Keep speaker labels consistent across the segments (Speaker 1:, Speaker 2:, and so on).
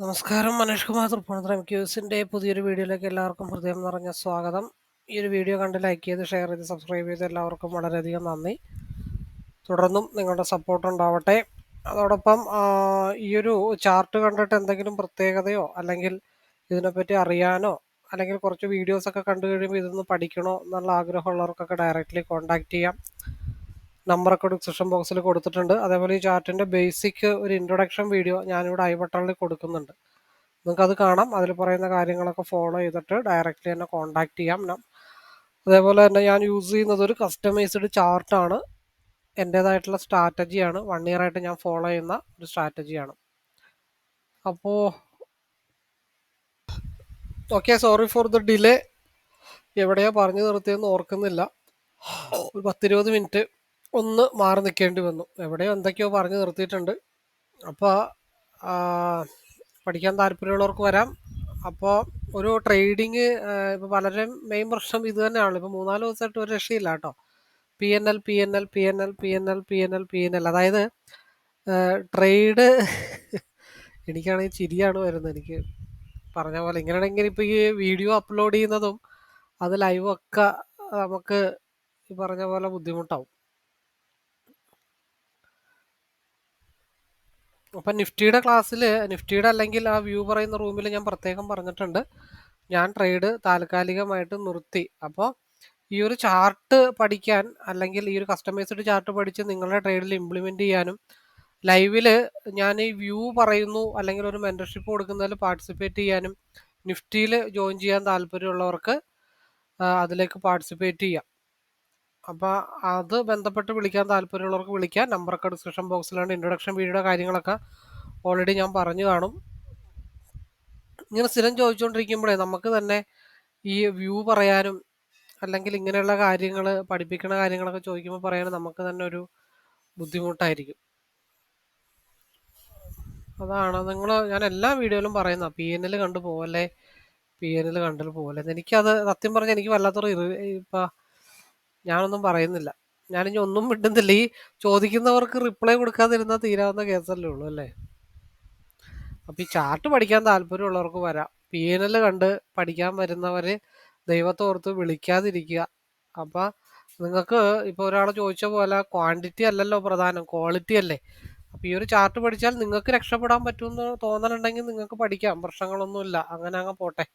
Speaker 1: നമസ്കാരം മനീഷ് കുമാർ തൃപ്പൂണിത്തുറ ക്യൂസിന്റെ പുതിയൊരു വീഡിയോയിലേക്ക് എല്ലാവർക്കും ഹൃദയം നിറഞ്ഞ സ്വാഗതം. ഈ ഒരു വീഡിയോ കണ്ട് ലൈക്ക് ചെയ്ത് ഷെയർ ചെയ്ത് സബ്സ്ക്രൈബ് ചെയ്ത് എല്ലാവർക്കും വളരെയധികം നന്ദി. തുടർന്നും നിങ്ങളുടെ സപ്പോർട്ട് ഉണ്ടാവട്ടെ. അതോടൊപ്പം ഈ ഒരു ചാർട്ട് കണ്ടിട്ട് എന്തെങ്കിലും പ്രത്യേകതയോ അല്ലെങ്കിൽ ഇതിനെപ്പറ്റി അറിയാനോ അല്ലെങ്കിൽ കുറച്ച് വീഡിയോസൊക്കെ കണ്ടു കഴിയുമ്പോൾ ഇതൊന്ന് പഠിക്കണോ എന്നുള്ള ആഗ്രഹമുള്ളവർക്കൊക്കെ ഡയറക്റ്റ്ലി കോൺടാക്റ്റ് ചെയ്യാം. നമ്പറൊക്കെ ഡിസ്ക്രിപ്ഷൻ ബോക്സിൽ കൊടുത്തിട്ടുണ്ട്. അതേപോലെ ഈ ചാർട്ടിന്റെ ബേസിക് ഒരു ഇൻട്രൊഡക്ഷൻ വീഡിയോ ഞാനിവിടെ ഐ ബട്ടണിൽ കൊടുക്കുന്നുണ്ട്. നിങ്ങൾക്കത് കാണാം. അതിൽ പറയുന്ന കാര്യങ്ങളൊക്കെ ഫോളോ ചെയ്തിട്ട് ഡയറക്റ്റ്ലി എന്നെ കോൺടാക്ട് ചെയ്യാം. അതേപോലെ തന്നെ ഞാൻ യൂസ് ചെയ്യുന്നത് ഒരു കസ്റ്റമൈസ്ഡ് ചാർട്ടാണ് എന്റേതായിട്ടുള്ള സ്ട്രാറ്റജിയാണ് വൺ ഇയർ ആയിട്ട് ഞാൻ ഫോളോ ചെയ്യുന്ന ഒരു സ്ട്രാറ്റജിയാണ് അപ്പോൾ okay sorry for the delay എവിടെയാ പറഞ്ഞു നിർത്തിയെന്ന് ഓർക്കുന്നില്ല. ഒരു പത്തിരുപത് മിനിറ്റ് ഒന്ന് മാറി നിൽക്കേണ്ടി വന്നു. എവിടെയോ എന്തൊക്കെയോ പറഞ്ഞു നിർത്തിയിട്ടുണ്ട്. അപ്പോൾ പഠിക്കാൻ താല്പര്യമുള്ളവർക്ക് വരാം. അപ്പോൾ ഒരു ട്രേഡിങ് ഇപ്പോൾ പലരും മെയിൻ പ്രശ്നം ഇത് തന്നെയാണല്ലോ. ഇപ്പോൾ മൂന്നാൽ ദിവസമായിട്ട് ഒരു രക്ഷയില്ല കേട്ടോ. P N L P N L P N L P N L P N L P N L. അതായത് ട്രേഡ് എനിക്കാണെങ്കിൽ ചിരിയാണ് വരുന്നത്. എനിക്ക് പറഞ്ഞ പോലെ ഇങ്ങനെയാണെങ്കിൽ ഇപ്പോൾ ഈ വീഡിയോ അപ്ലോഡ് ചെയ്യുന്നതും അത് ലൈവൊക്കെ നമുക്ക് ഈ പറഞ്ഞ പോലെ ബുദ്ധിമുട്ടാവും. അപ്പം നിഫ്റ്റിയുടെ ക്ലാസ്സിൽ നിഫ്റ്റിയുടെ അല്ലെങ്കിൽ ആ വ്യൂ പറയുന്ന റൂമിൽ ഞാൻ പ്രത്യേകം പറഞ്ഞിട്ടുണ്ട്. ഞാൻ ട്രേഡ് താൽക്കാലികമായിട്ട് നിർത്തി. അപ്പോൾ ഈ ഒരു ചാർട്ട് പഠിക്കാൻ അല്ലെങ്കിൽ ഈ ഒരു കസ്റ്റമൈസ്ഡ് ചാർട്ട് പഠിച്ച് നിങ്ങളുടെ ട്രേഡിൽ ഇംപ്ലിമെന്റ് ചെയ്യാനും ലൈവിൽ ഞാൻ ഈ വ്യൂ പറയുന്നു അല്ലെങ്കിൽ ഒരു മെന്റർഷിപ്പ് കൊടുക്കുന്നതിൽ പാർട്ടിസിപ്പേറ്റ് ചെയ്യാനും നിഫ്റ്റിയിൽ ജോയിൻ ചെയ്യാൻ താല്പര്യമുള്ളവർക്ക് അതിലേക്ക് പാർട്ടിസിപ്പേറ്റ് ചെയ്യാം. അപ്പോൾ അത് ബന്ധപ്പെട്ട് വിളിക്കാൻ താല്പര്യമുള്ളവർക്ക് വിളിക്കാം. നമ്പറൊക്കെ ഡിസ്ക്രിപ്ഷൻ ബോക്സിലാണ് ഇൻട്രൊഡക്ഷൻ വീഡിയോയുടെ കാര്യങ്ങളൊക്കെ ഓൾറെഡി ഞാൻ പറഞ്ഞു കാണും. ഇങ്ങനെ സ്ഥിരം ചോദിച്ചുകൊണ്ടിരിക്കുമ്പോഴേ നമുക്ക് തന്നെ ഈ വ്യൂ പറയാനും അല്ലെങ്കിൽ ഇങ്ങനെയുള്ള കാര്യങ്ങൾ പഠിപ്പിക്കുന്ന കാര്യങ്ങളൊക്കെ ചോദിക്കുമ്പോൾ പറയാനും നമുക്ക് തന്നെ ഒരു ബുദ്ധിമുട്ടായിരിക്കും. അതാണ്. നിങ്ങൾ ഞാൻ എല്ലാ വീഡിയോയിലും പറയുന്ന പി എൻ എൽ കണ്ടു പോവല്ലേ? പി എൻ എൽ കണ്ടു പോവല്ലേ? എനിക്കത് സത്യം പറഞ്ഞാൽ എനിക്ക് വല്ലാത്തൊരു ഇപ്പൊ ഞാനൊന്നും പറയുന്നില്ല. ഞാനിനി ഒന്നും മിണ്ടുന്നില്ല. ഈ ചോദിക്കുന്നവർക്ക് റിപ്ലൈ കൊടുക്കാതിരുന്നാൽ തീരാവുന്ന കേസല്ലേ ഉള്ളൂ അല്ലേ? അപ്പം ഈ ചാർട്ട് പഠിക്കാൻ താല്പര്യമുള്ളവർക്ക് വരാം. പി എൻ എൽ കണ്ട് പഠിക്കാൻ വരുന്നവരെ ദൈവത്തോർത്ത് വിളിക്കാതിരിക്കുക. അപ്പം നിങ്ങൾക്ക് ഇപ്പോൾ ഒരാൾ ചോദിച്ച പോലെ ക്വാണ്ടിറ്റി അല്ലല്ലോ പ്രധാനം ക്വാളിറ്റി അല്ലേ? അപ്പോൾ ഈ ഒരു ചാർട്ട് പഠിച്ചാൽ നിങ്ങൾക്ക് രക്ഷപ്പെടാൻ പറ്റുമെന്ന് തോന്നലുണ്ടെങ്കിൽ നിങ്ങൾക്ക് പഠിക്കാം. പ്രശ്നങ്ങളൊന്നുമില്ല. അങ്ങനെ അങ്ങ് പോട്ടെ.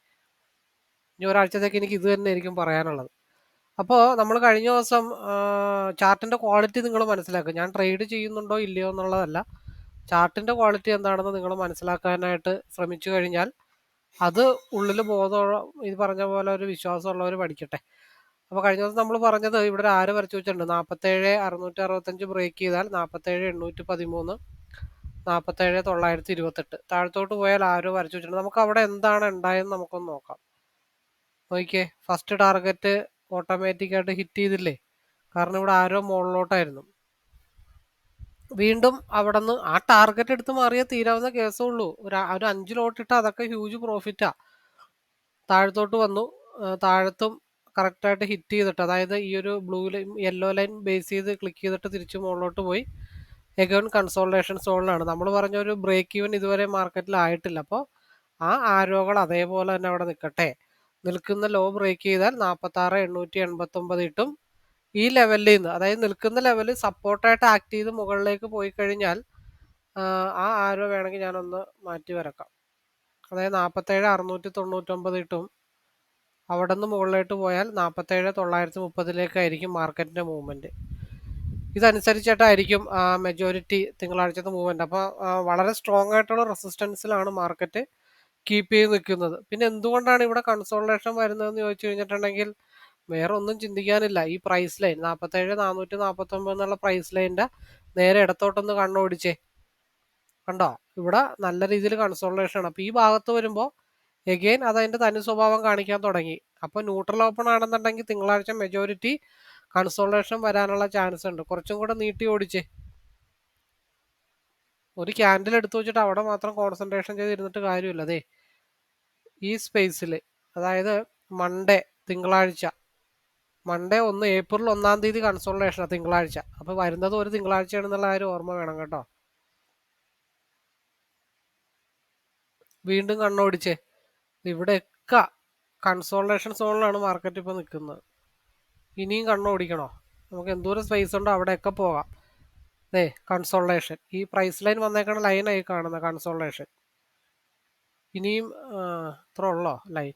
Speaker 1: ഇനി ഒരാഴ്ചത്തേക്ക് എനിക്ക് ഇത് തന്നെ ആയിരിക്കും പറയാനുള്ളത്. അപ്പോൾ നമ്മൾ കഴിഞ്ഞ ദിവസം ചാർട്ടിന്റെ ക്വാളിറ്റി നിങ്ങൾ മനസ്സിലാക്കുക ഞാൻ ട്രേഡ് ചെയ്യുന്നുണ്ടോ ഇല്ലയോ എന്നുള്ളതല്ല. ചാർട്ടിന്റെ ക്വാളിറ്റി എന്താണെന്ന് നിങ്ങൾ മനസ്സിലാക്കാനായിട്ട് ശ്രമിച്ചു കഴിഞ്ഞാൽ അത് ഉള്ളിൽ ബോധമുള്ള ഇത് പറഞ്ഞ പോലെ ഒരു വിശ്വാസമുള്ളവർ പഠിക്കട്ടെ. അപ്പോൾ കഴിഞ്ഞ ദിവസം നമ്മൾ പറഞ്ഞത് ഇവിടെ ഒരു ആര് വരച്ചു വെച്ചിട്ടുണ്ട്. നാൽപ്പത്തേഴ് അറുന്നൂറ്റി അറുപത്തഞ്ച് ബ്രേക്ക് ചെയ്താൽ നാൽപ്പത്തേഴ് എണ്ണൂറ്റി പതിമൂന്ന് നാൽപ്പത്തേഴ് തൊള്ളായിരത്തി ഇരുപത്തെട്ട്. താഴത്തോട്ട് പോയാൽ ആരോ വരച്ചു വെച്ചിട്ടുണ്ട്. നമുക്ക് അവിടെ എന്താണ് ഉണ്ടായെന്ന് നമുക്കൊന്ന് നോക്കാം. നോക്കിയേ. ഫസ്റ്റ് ടാർഗറ്റ് ഓട്ടോമാറ്റിക് ആയിട്ട് ഹിറ്റ് ചെയ്തില്ലേ? കാരണം ഇവിടെ ആരോ മുകളിലോട്ടായിരുന്നു. വീണ്ടും അവിടെ നിന്ന് ആ ടാർഗറ്റ് എടുത്ത് മാറിയാൽ തീരാവുന്ന കേസേ ഉള്ളൂ. ഒരു ഒരു അഞ്ച് ലോട്ട് ഇട്ടാൽ അതൊക്കെ ഹ്യൂജ് പ്രോഫിറ്റാ താഴത്തോട്ട് വന്നു. താഴത്തും കറക്റ്റായിട്ട് ഹിറ്റ് ചെയ്തിട്ട് അതായത് ഈ ഒരു blue line yellow line base ചെയ്ത് ക്ലിക്ക് ചെയ്തിട്ട് തിരിച്ച് മുകളിലോട്ട് പോയി. എഗൺ കൺസോൾട്ടേഷൻ സോണിലാണ് നമ്മൾ പറഞ്ഞ ഒരു ബ്രേക്ക് ഈവൻ ഇതുവരെ മാർക്കറ്റിൽ ആയിട്ടില്ല. അപ്പോൾ ആ ആരോകൾ അതേപോലെ തന്നെ അവിടെ നിൽക്കട്ടെ. നിൽക്കുന്ന ലോ ബ്രേക്ക് ചെയ്താൽ നാൽപ്പത്തി ആറ് എണ്ണൂറ്റി എൺപത്തി ഒമ്പത് ഇട്ടും ഈ ലെവലിൽ നിന്ന് അതായത് നിൽക്കുന്ന ലെവൽ സപ്പോർട്ടായിട്ട് ആക്ട് ചെയ്ത് മുകളിലേക്ക് പോയി കഴിഞ്ഞാൽ ആ ആരോ വേണമെങ്കിൽ ഞാനൊന്ന് മാറ്റി വരക്കാം. അതായത് നാൽപ്പത്തേഴ് അറുന്നൂറ്റി തൊണ്ണൂറ്റൊമ്പത് കിട്ടും. അവിടെ നിന്ന് മുകളിലോട്ട് പോയാൽ നാൽപ്പത്തേഴ് തൊള്ളായിരത്തി മുപ്പതിലേക്കായിരിക്കും മാർക്കറ്റിന്റെ മൂവ്മെന്റ് ഇതനുസരിച്ചിട്ടായിരിക്കും മെജോറിറ്റി തിങ്കളാഴ്ചത്തെ മൂവ്മെന്റ് അപ്പോൾ വളരെ സ്ട്രോങ് ആയിട്ടുള്ള റെസിസ്റ്റൻസിലാണ് മാർക്കറ്റ് കീപ്പ് ചെയ്ത് നിൽക്കുന്നത്. പിന്നെ എന്തുകൊണ്ടാണ് ഇവിടെ കൺസോൾട്ടേഷൻ വരുന്നതെന്ന് ചോദിച്ചു കഴിഞ്ഞിട്ടുണ്ടെങ്കിൽ വേറെ ഒന്നും ചിന്തിക്കാനില്ല. ഈ പ്രൈസ് ലൈൻ നാൽപ്പത്തേഴ് നാനൂറ്റി നാൽപ്പത്തൊമ്പത് എന്നുള്ള പ്രൈസ് ലൈന്റെ നേരെ ഇടത്തോട്ടൊന്ന് കണ്ണോടിച്ചേ. കണ്ടോ? ഇവിടെ നല്ല രീതിയിൽ കൺസോൾട്ടേഷൻ ആണ്. അപ്പോൾ ഈ ഭാഗത്ത് വരുമ്പോൾ എഗെയിൻ അത് അതിന്റെ തനി സ്വഭാവം കാണിക്കാൻ തുടങ്ങി. അപ്പോൾ ന്യൂട്രൽ ഓപ്പൺ ആണെന്നുണ്ടെങ്കിൽ തിങ്കളാഴ്ച മെജോറിറ്റി കൺസോൾട്ടേഷൻ വരാനുള്ള ചാൻസ് ഉണ്ട്. കുറച്ചും കൂടെ നീട്ടി ഓടിച്ചേ. ഒരു ക്യാൻഡിൽ എടുത്തു വെച്ചിട്ട് അവിടെ മാത്രം കോൺസെൻട്രേഷൻ ചെയ്തിരുന്നിട്ട് കാര്യമില്ല. അതെ ഈ സ്പേസിൽ അതായത് മൺഡേ തിങ്കളാഴ്ച. മൺഡേ ഒന്ന് ഏപ്രിൽ ഒന്നാം തീയതി കൺസോൾട്ടേഷനാണ് തിങ്കളാഴ്ച. അപ്പോൾ വരുന്നത് ഒരു തിങ്കളാഴ്ചയാണെന്നുള്ള കാര്യം ഓർമ്മ വേണം കേട്ടോ. വീണ്ടും കണ്ണോടിച്ചേ. ഇവിടെയൊക്കെ കൺസോൾട്ടേഷൻ സോണിലാണ് മാർക്കറ്റ് ഇപ്പോൾ നിൽക്കുന്നത് ഇനിയും കണ്ണോടിക്കണോ? നമുക്ക് എന്തോരം സ്പേസ് ഉണ്ടോ? അവിടെയൊക്കെ പോകാം. ദേ കൺസോളേഷൻ ഈ പ്രൈസ് ലൈൻ വന്നേക്കണ ലൈനായി കാണുന്ന കൺസോളേഷൻ ഇനിയും ഇത്ര ഉള്ളോ ലൈൻ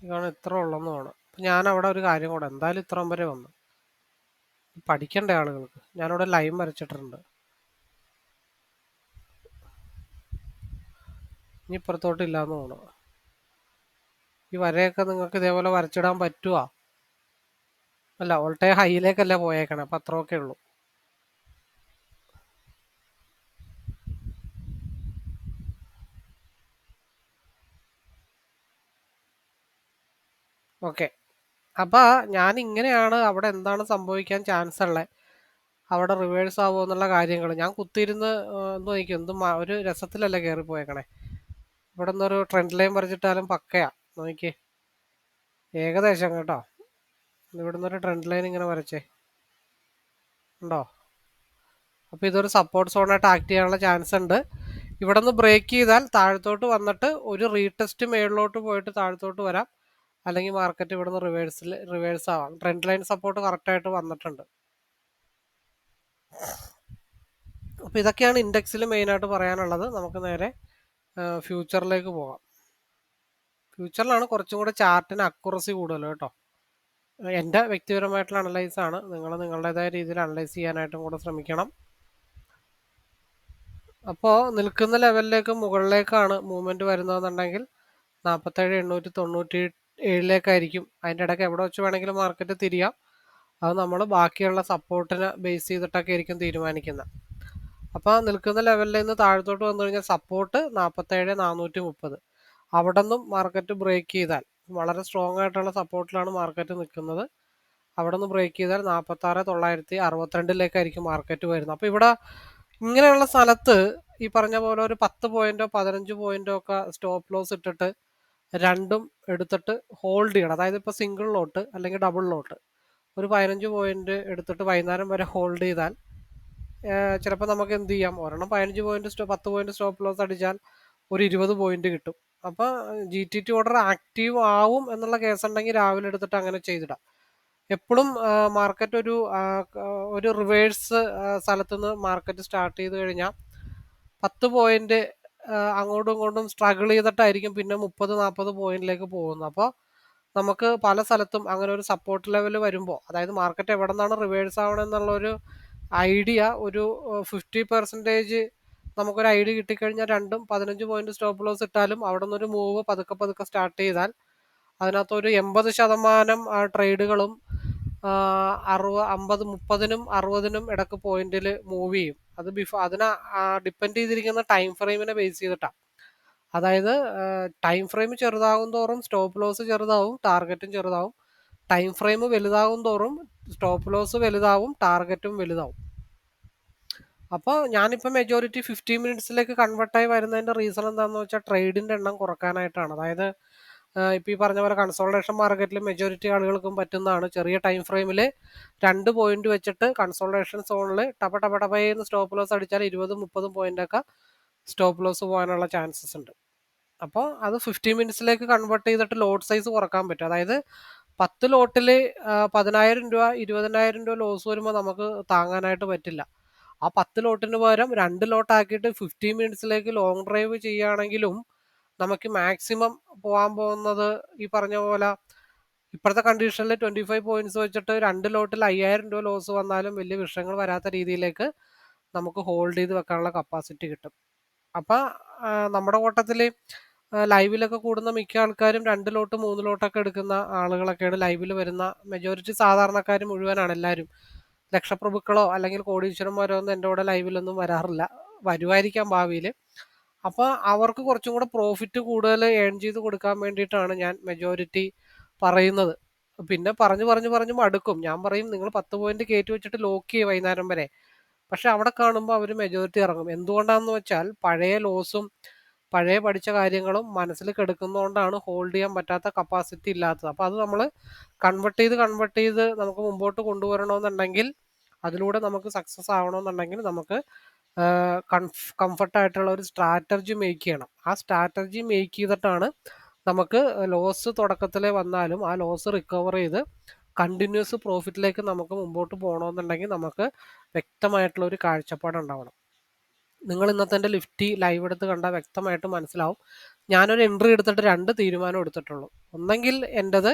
Speaker 1: ഇതാണ് ഇത്ര ഉള്ളെന്ന് വേണം അപ്പം ഞാൻ അവിടെ ഒരു കാര്യം കൂടെ എന്തായാലും ഇത്രയും വരെ വന്നു. പഠിക്കണ്ടേ ആളുകൾക്ക്? ഞാനിവിടെ ലൈൻ വരച്ചിട്ടുണ്ട്. ഇനി ഇപ്പുറത്തോട്ടില്ല എന്ന് തോന്നുന്നു. ഈ വരയൊക്കെ നിങ്ങൾക്ക് ഇതേപോലെ വരച്ചിടാൻ പറ്റുമോ അല്ല ഓൾട്ടേ ഹൈയിലേക്കല്ല പോയേക്കണേ അപ്പം അത്രയൊക്കെ ഉള്ളൂ. ഓക്കെ. അപ്പോൾ ഞാൻ ഇങ്ങനെയാണ് അവിടെ എന്താണ് സംഭവിക്കാൻ ചാൻസ് ഉള്ളത് അവിടെ റിവേഴ്സ് ആവുമോ എന്നുള്ള കാര്യങ്ങൾ ഞാൻ കുത്തിയിരുന്ന് എന്തോ എനിക്ക് എന്തും ഒരു രസത്തിലല്ല കയറി പോയേക്കണേ ഇവിടെ നിന്നൊരു ട്രെൻഡ് ലൈൻ വരച്ചിട്ടാലും പക്കയാ. നോക്കിയേ. ഏകദേശം കേട്ടോ. ഇവിടുന്ന് ഒരു ട്രെൻഡ് ലൈൻ ഇങ്ങനെ വരച്ചേ. ഉണ്ടോ? അപ്പോൾ ഇതൊരു സപ്പോർട്ട് സോണായിട്ട് ആക്ട് ചെയ്യാനുള്ള ചാൻസ് ഉണ്ട്. ഇവിടെ നിന്ന് ബ്രേക്ക് ചെയ്താൽ താഴത്തോട്ട് വന്നിട്ട് ഒരു റീടെസ്റ്റ് മേളിലോട്ട് പോയിട്ട് താഴത്തോട്ട് വരാം. അല്ലെങ്കിൽ മാർക്കറ്റ് ഇവിടെ നിന്ന് റിവേഴ്സിൽ റിവേഴ്സ് ആവാം. ട്രെൻഡ് ലൈൻ സപ്പോർട്ട് കറക്റ്റായിട്ട് വന്നിട്ടുണ്ട്. അപ്പോൾ ഇതൊക്കെയാണ് ഇൻഡെക്സിൽ മെയിനായിട്ട് പറയാനുള്ളത്. നമുക്ക് നേരെ ഫ്യൂച്ചറിലേക്ക് പോകാം. ഫ്യൂച്ചറിലാണ് കുറച്ചും കൂടെ ചാർട്ടിന് അക്യുറസി കൂടുതൽ കേട്ടോ. എന്റെ വ്യക്തിപരമായിട്ടുള്ള അനലൈസ് ആണ്. നിങ്ങൾ നിങ്ങളുടേതായ രീതിയിൽ അനലൈസ് ചെയ്യാനായിട്ടും കൂടെ ശ്രമിക്കണം. അപ്പോൾ നിൽക്കുന്ന ലെവലിലേക്ക് മുകളിലേക്കാണ് മൂവ്മെന്റ് വരുന്നതെന്നുണ്ടെങ്കിൽ നാൽപ്പത്തേഴ് എണ്ണൂറ്റി തൊണ്ണൂറ്റി ഏഴിലേക്കായിരിക്കും അതിന്റെ ഇടയ്ക്ക് എവിടെ വെച്ച് വേണമെങ്കിലും മാർക്കറ്റ് തിരിയാം. അത് നമ്മൾ ബാക്കിയുള്ള സപ്പോർട്ടിനെ ബേസ് ചെയ്തിട്ടൊക്കെ ആയിരിക്കും തീരുമാനിക്കുന്നത്. അപ്പോൾ നിൽക്കുന്ന ലെവലിൽ നിന്ന് താഴത്തോട്ട് വന്നു കഴിഞ്ഞാൽ സപ്പോർട്ട് നാൽപ്പത്തേഴ് നാനൂറ്റി മുപ്പത്. അവിടെ നിന്നും മാർക്കറ്റ് ബ്രേക്ക് ചെയ്താൽ വളരെ സ്ട്രോങ് ആയിട്ടുള്ള സപ്പോർട്ടിലാണ് മാർക്കറ്റ് നിൽക്കുന്നത്. അവിടെ നിന്ന് ബ്രേക്ക് ചെയ്താൽ നാൽപ്പത്താറ് തൊള്ളായിരത്തി അറുപത്തിരണ്ടിലേക്കായിരിക്കും മാർക്കറ്റ് വരുന്നത്. അപ്പോൾ ഇവിടെ ഇങ്ങനെയുള്ള സ്ഥലത്ത് ഈ പറഞ്ഞ പോലെ ഒരു പത്ത് പോയിന്റോ പതിനഞ്ച് പോയിന്റോ ഒക്കെ സ്റ്റോപ്പ് ലോസ് ഇട്ടിട്ട് രണ്ടും എടുത്തിട്ട് ഹോൾഡ് ചെയ്യണം. അതായത് ഇപ്പോൾ സിംഗിൾ ലോട്ട് അല്ലെങ്കിൽ ഡബിൾ ലോട്ട് ഒരു പതിനഞ്ച് പോയിന്റ് എടുത്തിട്ട് വൈകുന്നേരം വരെ ഹോൾഡ് ചെയ്താൽ ചിലപ്പോൾ നമുക്ക് എന്ത് ചെയ്യാം? ഒരെണ്ണം പതിനഞ്ച് പോയിന്റ് സ്റ്റോ പത്ത് പോയിന്റ് സ്റ്റോപ്പ് ലോസ് അടിച്ചാൽ ഒരു ഇരുപത് പോയിന്റ് കിട്ടും. അപ്പോൾ G T T order active ആവും എന്നുള്ള കേസ് ഉണ്ടെങ്കിൽ രാവിലെ എടുത്തിട്ട് അങ്ങനെ ചെയ്തിടാം. എപ്പോഴും മാർക്കറ്റ് ഒരു ഒരു റിവേഴ്സ് സ്ഥലത്തു നിന്ന് മാർക്കറ്റ് സ്റ്റാർട്ട് ചെയ്ത് കഴിഞ്ഞാൽ പത്ത് പോയിന്റ് അങ്ങോട്ടും ഇങ്ങോട്ടും സ്ട്രഗിൾ ചെയ്തിട്ടായിരിക്കും പിന്നെ മുപ്പത് നാൽപ്പത് പോയിന്റിലേക്ക് പോകുന്നത്. അപ്പോൾ നമുക്ക് പല സ്ഥലത്തും അങ്ങനെ ഒരു സപ്പോർട്ട് ലെവൽ വരുമ്പോൾ അതായത് മാർക്കറ്റ് എവിടെ നിന്നാണ് റിവേഴ്സ് ആവണമെന്നുള്ള ഒരു ഐഡിയ ഒരു ഫിഫ്റ്റി പെർസെന്റേജ് നമുക്കൊരു ഐഡിയ കിട്ടിക്കഴിഞ്ഞാൽ രണ്ടും പതിനഞ്ച് പോയിന്റ് സ്റ്റോപ്പ് ലോസ് ഇട്ടാലും അവിടെ നിന്നൊരു മൂവ് പതുക്കെ പതുക്കെ സ്റ്റാർട്ട് ചെയ്താൽ അതിനകത്ത് ഒരു എൺപത് ശതമാനം ട്രേഡുകളും അറുപ അമ്പത് മുപ്പതിനും അറുപതിനും ഇടയ്ക്ക് പോയിന്റിൽ മൂവ് ചെയ്യും. അത് ബിഫോർ അതിനെ ഡിപ്പെൻഡ് ചെയ്തിരിക്കുന്ന ടൈം ഫ്രെയിമിനെ ബേസ് ചെയ്തിട്ടാണ് അതായത് ടൈം ഫ്രെയിം ചെറുതാകും തോറും സ്റ്റോപ്പ് ലോസ് ചെറുതാവും ടാർഗറ്റും ചെറുതാവും. ടൈം ഫ്രെയിം വലുതാകും തോറും സ്റ്റോപ്പ് ലോസ് വലുതാവും ടാർഗറ്റും വലുതാവും. അപ്പോൾ ഞാനിപ്പോൾ മെജോറിറ്റി ഫിഫ്റ്റി മിനിറ്റ്സിലേക്ക് കൺവേർട്ടായി വരുന്നതിന്റെ റീസൺ എന്താണെന്ന് വെച്ചാൽ ട്രേഡിന്റെ എണ്ണം കുറക്കാനായിട്ടാണ്. അതായത് ഇപ്പോൾ ഈ പറഞ്ഞ പോലെ കൺസോൾട്ടേഷൻ മാർക്കറ്റിൽ മെജോറിറ്റി ആളുകൾക്കും പറ്റുന്നതാണ്. ചെറിയ ടൈം ഫ്രെയിമിൽ രണ്ട് പോയിന്റ് വെച്ചിട്ട് കൺസോൾട്ടേഷൻ സോണിൽ ടപ ടപ ടപയെന്ന് സ്റ്റോപ്പ് ലോസ് അടിച്ചാൽ ഇരുപതും മുപ്പതും പോയിന്റൊക്കെ സ്റ്റോപ്പ് ലോസ് പോകാനുള്ള ചാൻസസ് ഉണ്ട്. അപ്പോൾ അത് ഫിഫ്റ്റി മിനിറ്റ്സിലേക്ക് കൺവേർട്ട് ചെയ്തിട്ട് ലോഡ് സൈസ് കുറയ്ക്കാൻ പറ്റും. അതായത് പത്ത് ലോട്ടിൽ പതിനായിരം രൂപ ഇരുപതിനായിരം രൂപ ലോസ് വരുമ്പോൾ നമുക്ക് താങ്ങാനായിട്ട് പറ്റില്ല. ആ പത്ത് ലോട്ടിന് പകരം രണ്ട് ലോട്ടാക്കിയിട്ട് ഫിഫ്റ്റി മിനിറ്റ്സിലേക്ക് ലോങ് ഡ്രൈവ് ചെയ്യുകയാണെങ്കിലും നമുക്ക് മാക്സിമം പോകാൻ പോകുന്നത് ഈ പറഞ്ഞ പോലെ ഇപ്പോഴത്തെ കണ്ടീഷനിൽ ട്വന്റി ഫൈവ് പോയിന്റ്സ് വെച്ചിട്ട് രണ്ട് ലോട്ടിൽ അയ്യായിരം രൂപ ലോസ് വന്നാലും വലിയ വിഷയങ്ങൾ വരാത്ത രീതിയിലേക്ക് നമുക്ക് ഹോൾഡ് ചെയ്ത് വെക്കാനുള്ള കപ്പാസിറ്റി കിട്ടും. അപ്പോൾ നമ്മുടെ ഓട്ടത്തിൽ ലൈവിലൊക്കെ കൂടുന്ന മിക്ക ആൾക്കാരും രണ്ട് ലോട്ട് മൂന്ന് ലോട്ടൊക്കെ എടുക്കുന്ന ആളുകളൊക്കെയാണ് ലൈവിൽ വരുന്ന മെജോറിറ്റി സാധാരണക്കാർ മുഴുവനാണ് എല്ലാവരും ലക്ഷപ്രഭുക്കളോ അല്ലെങ്കിൽ കോടീശ്വരന്മാരോ ഒന്നും എന്റെ കൂടെ ലൈവിലൊന്നും വരാറില്ല. വരുമായിരിക്കാം ഭാവിയിൽ. അപ്പോൾ അവർക്ക് കുറച്ചും കൂടെ പ്രോഫിറ്റ് കൂടുതൽ ഏൺ ചെയ്ത് കൊടുക്കാൻ വേണ്ടിയിട്ടാണ് ഞാൻ മെജോറിറ്റി പറയുന്നത്. പിന്നെ പറഞ്ഞു പറഞ്ഞു പറഞ്ഞു മടുക്കും. ഞാൻ പറയും നിങ്ങൾ പത്ത് പോയിന്റ് കയറ്റി വെച്ചിട്ട് ലോക്ക് ചെയ്യും വൈകുന്നേരം വരെ. പക്ഷെ അവിടെ കാണുമ്പോൾ അവർ മെജോറിറ്റി ഇറങ്ങും. എന്തുകൊണ്ടാണെന്ന് വെച്ചാൽ പഴയ ലോസും പഴയ പഠിച്ച കാര്യങ്ങളും മനസ്സിൽ കിടക്കുന്നതുകൊണ്ടാണ് ഹോൾഡ് ചെയ്യാൻ പറ്റാത്ത കപ്പാസിറ്റി ഇല്ലാത്തത്. അപ്പോൾ അത് നമ്മൾ കൺവെർട്ട് ചെയ്ത് കൺവെർട്ട് ചെയ്ത് നമുക്ക് മുമ്പോട്ട് കൊണ്ടുവരണമെന്നുണ്ടെങ്കിൽ അതിലൂടെ നമുക്ക് സക്സസ് ആവണമെന്നുണ്ടെങ്കിൽ നമുക്ക് കംഫർട്ടായിട്ടുള്ള ഒരു സ്ട്രാറ്റജി മേക്ക് ചെയ്യണം. ആ സ്ട്രാറ്റജി മേക്ക് ചെയ്തിട്ടാണ് നമുക്ക് ലോസ് തുടക്കത്തിൽ വന്നാലും ആ ലോസ് റിക്കവർ ചെയ്ത് കണ്ടിന്യൂസ് പ്രോഫിറ്റിലേക്ക് നമുക്ക് മുമ്പോട്ട് പോകണമെന്നുണ്ടെങ്കിൽ നമുക്ക് വ്യക്തമായിട്ടുള്ള ഒരു കാഴ്ചപ്പാട് കാഴ്ചപ്പാടുണ്ടാവണം നിങ്ങൾ ഇന്നത്തെ എന്റെ ലിഫ്റ്റി ലൈവ് എടുത്ത് കണ്ടാൽ വ്യക്തമായിട്ട് മനസ്സിലാവും. ഞാനൊരു എൻട്രി എടുത്തിട്ട് രണ്ട് തീരുമാനം എടുത്തിട്ടുള്ളൂ. ഒന്നെങ്കിൽ എന്റെത്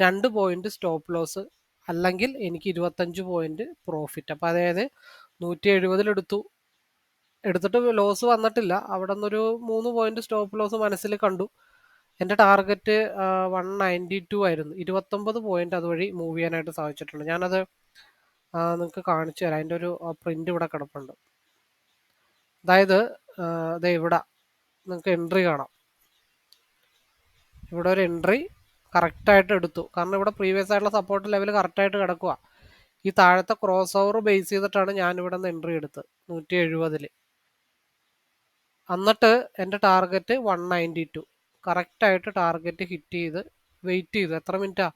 Speaker 1: രണ്ട് പോയിന്റ് സ്റ്റോപ്പ് ലോസ് അല്ലെങ്കിൽ എനിക്ക് ഇരുപത്തഞ്ച് പോയിന്റ് പ്രോഫിറ്റ് അപ്പോൾ അതായത് നൂറ്റി എഴുപതിലെടുത്തു എടുത്തിട്ട് ലോസ് വന്നിട്ടില്ല. അവിടെ നിന്നൊരു മൂന്ന് പോയിന്റ് സ്റ്റോപ്പ് ലോസ് മനസ്സിൽ കണ്ടു. എന്റെ ടാർഗറ്റ് വൺ നയന്റി ടു ആയിരുന്നു. ഇരുപത്തൊമ്പത് പോയിന്റ് അതുവഴി മൂവ് ചെയ്യാനായിട്ട് സാധിച്ചിട്ടുണ്ട്. ഞാനത് നിങ്ങൾക്ക് കാണിച്ചു തരാം. അതിന്റെ ഒരു പ്രിന്റ് ഇവിടെ കിടപ്പുണ്ട്. അതായത് ഇതേ ഇവിടെ നിങ്ങൾക്ക് എൻട്രി കാണാം. ഇവിടെ ഒരു എൻട്രി കറക്റ്റായിട്ട് എടുത്തു. കാരണം ഇവിടെ പ്രീവിയസ് ആയിട്ടുള്ള സപ്പോർട്ട് ലെവൽ കറക്റ്റായിട്ട് കിടക്കുക ഈ താഴത്തെ ക്രോസ് ഓവർ ബേസ് ചെയ്തിട്ടാണ് ഞാൻ ഇവിടെ നിന്ന് എൻട്രി എടുത്തത് നൂറ്റി എഴുപതിൽ എന്നിട്ട് എന്റെ ടാർഗറ്റ് വൺ നയന്റി ടു കറക്റ്റായിട്ട് ടാർഗറ്റ് ഹിറ്റ് ചെയ്ത് വെയിറ്റ് ചെയ്തു. എത്ര മിനിറ്റാ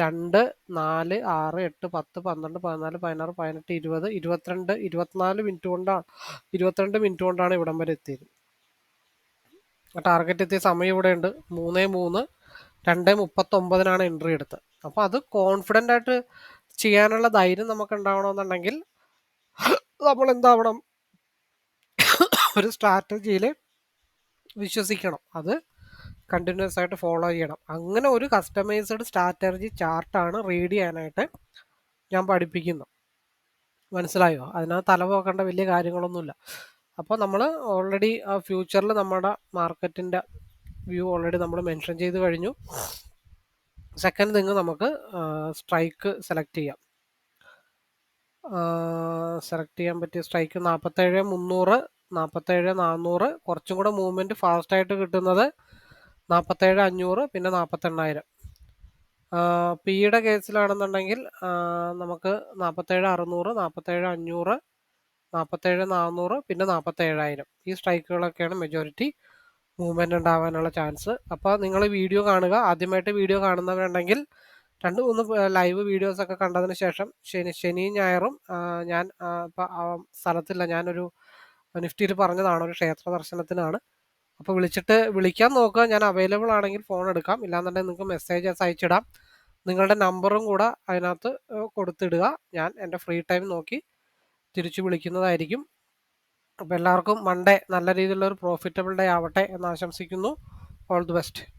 Speaker 1: രണ്ട് നാല് ആറ് എട്ട് പത്ത് പന്ത്രണ്ട് പതിനാല് പതിനാറ് പതിനെട്ട് ഇരുപത് ഇരുപത്തിരണ്ട് ഇരുപത്തിനാല് മിനിറ്റ് കൊണ്ടാണ് ഇരുപത്തിരണ്ട് മിനിറ്റ് കൊണ്ടാണ് ഇവിടം വരെ എത്തിയത്. ടാർഗറ്റ് എത്തിയ സമയം ഇവിടെ ഉണ്ട് മൂന്ന് മൂന്ന് രണ്ട് മുപ്പത്തൊമ്പതിനാണ് എൻട്രി എടുത്തത്. അപ്പോൾ അത് കോൺഫിഡന്റ് ആയിട്ട് ചെയ്യാനുള്ള ധൈര്യം നമുക്ക് ഉണ്ടാവണമെന്നുണ്ടെങ്കിൽ നമ്മൾ എന്താവണം? ഒരു സ്ട്രാറ്റജിയിൽ വിശ്വസിക്കണം. അത് കണ്ടിന്യൂസ് ആയിട്ട് ഫോളോ ചെയ്യണം. അങ്ങനെ ഒരു കസ്റ്റമൈസ്ഡ് സ്ട്രാറ്റജി ചാർട്ടാണ് റീഡ് ചെയ്യാനായിട്ട് ഞാൻ പഠിപ്പിക്കുന്നു മനസ്സിലായോ? അതിനകത്ത് തലപോക്കേണ്ട വലിയ കാര്യങ്ങളൊന്നുമില്ല. അപ്പോൾ നമ്മൾ ഓൾറെഡി ഫ്യൂച്ചറിൽ നമ്മുടെ മാർക്കറ്റിന്റെ വ്യൂ ഓൾറെഡി നമ്മൾ മെൻഷൻ ചെയ്ത് കഴിഞ്ഞു. സെക്കൻഡ് തിങ് നമുക്ക് സ്ട്രൈക്ക് സെലക്ട് ചെയ്യാം. സെലക്ട് ചെയ്യാൻ പറ്റിയ സ്ട്രൈക്ക് നാൽപ്പത്തേഴ് മുന്നൂറ് നാൽപ്പത്തേഴ് നാനൂറ് കുറച്ചും കൂടെ മൂവ്മെന്റ് ഫാസ്റ്റായിട്ട് കിട്ടുന്നത് നാൽപ്പത്തേഴ് അഞ്ഞൂറ് പിന്നെ നാൽപ്പത്തെണ്ണായിരം പിയുടെ കേസിലാണെന്നുണ്ടെങ്കിൽ നമുക്ക് നാൽപ്പത്തേഴ് അറുന്നൂറ് നാൽപ്പത്തേഴ് അഞ്ഞൂറ് നാൽപ്പത്തേഴ് നാനൂറ് പിന്നെ നാൽപ്പത്തേഴായിരം ഈ സ്ട്രൈക്കുകളൊക്കെയാണ് മെജോറിറ്റി മൂവ്മെന്റ് ഉണ്ടാവാനുള്ള ചാൻസ് അപ്പോൾ നിങ്ങൾ വീഡിയോ കാണുക. ആദ്യമായിട്ട് വീഡിയോ കാണുന്നവരുണ്ടെങ്കിൽ രണ്ട് മൂന്ന് ലൈവ് വീഡിയോസൊക്കെ കണ്ടതിന് ശേഷം ശനി ശനിയും ഞായറും ഞാൻ ഇപ്പം സ്ഥലത്തില്ല. ഞാനൊരു നിഫ്റ്റിയിൽ പറഞ്ഞതാണ് ഒരു ക്ഷേത്ര ദർശനത്തിനാണ്. അപ്പോൾ വിളിച്ചിട്ട് വിളിക്കാൻ നോക്കുക. ഞാൻ അവൈലബിൾ ആണെങ്കിൽ ഫോൺ എടുക്കാം. ഇല്ലാന്നുണ്ടെങ്കിൽ നിങ്ങൾക്ക് മെസ്സേജ് അയച്ചിടാം. നിങ്ങളുടെ നമ്പറും കൂടെ അതിനകത്ത് കൊടുത്തിടുക. ഞാൻ എന്റെ ഫ്രീ ടൈം നോക്കി തിരിച്ചു വിളിക്കുന്നതായിരിക്കും. അപ്പോൾ എല്ലാവർക്കും മൺഡേ നല്ല രീതിയിലുള്ള ഒരു പ്രോഫിറ്റബിൾ ഡേ ആവട്ടെ എന്ന് ആശംസിക്കുന്നു. All the best